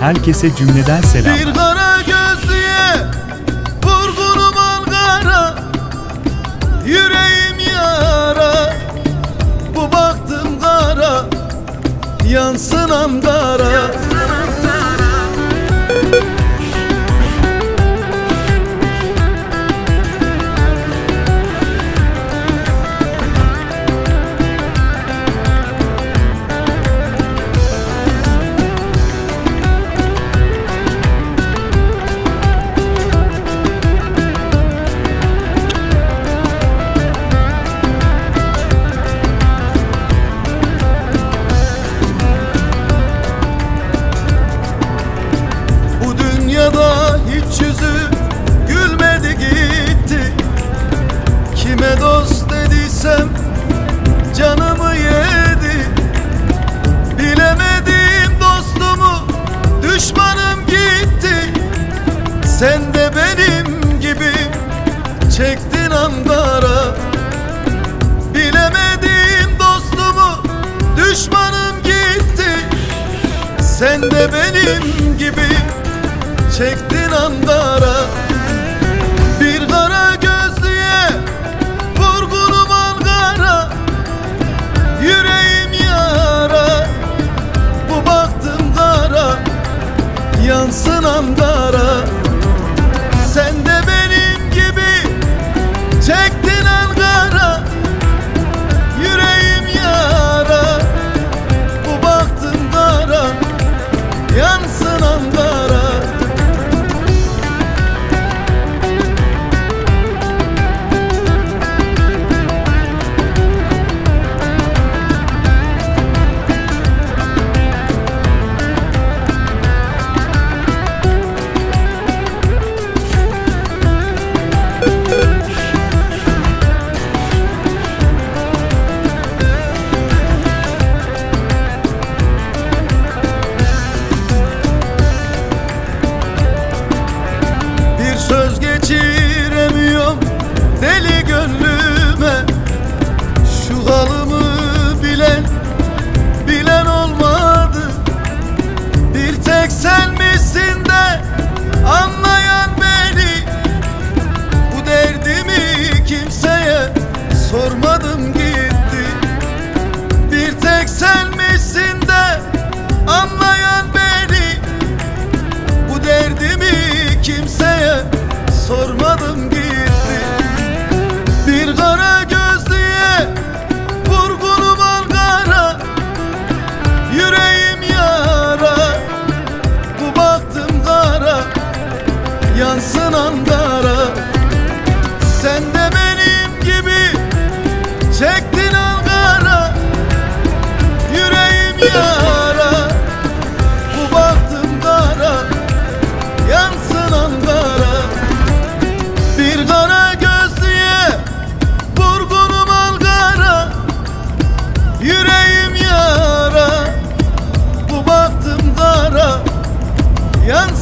Herkese cümleden selamlar. Bir kara gözlüye vurgunum Ankara Yüreğim yara Bu baktım kara Yansın Ankara Bu Sen de benim gibi çektin Ankara Bilemedim dostumu düşmanım gitti. Sen de benim gibi çektin Ankara Bir kara gözlüye vurgunum Ankara Yüreğim yara Bu baktım kara Yansın Ankara send yansın Ankara. Sen de benim gibi çektin Ankara. Yüreğim yara bu baktım kara. Yansın Ankara. Bir kara gözlüye vurgunum Ankara. Yüreğim yara bu baktım kara. Yansın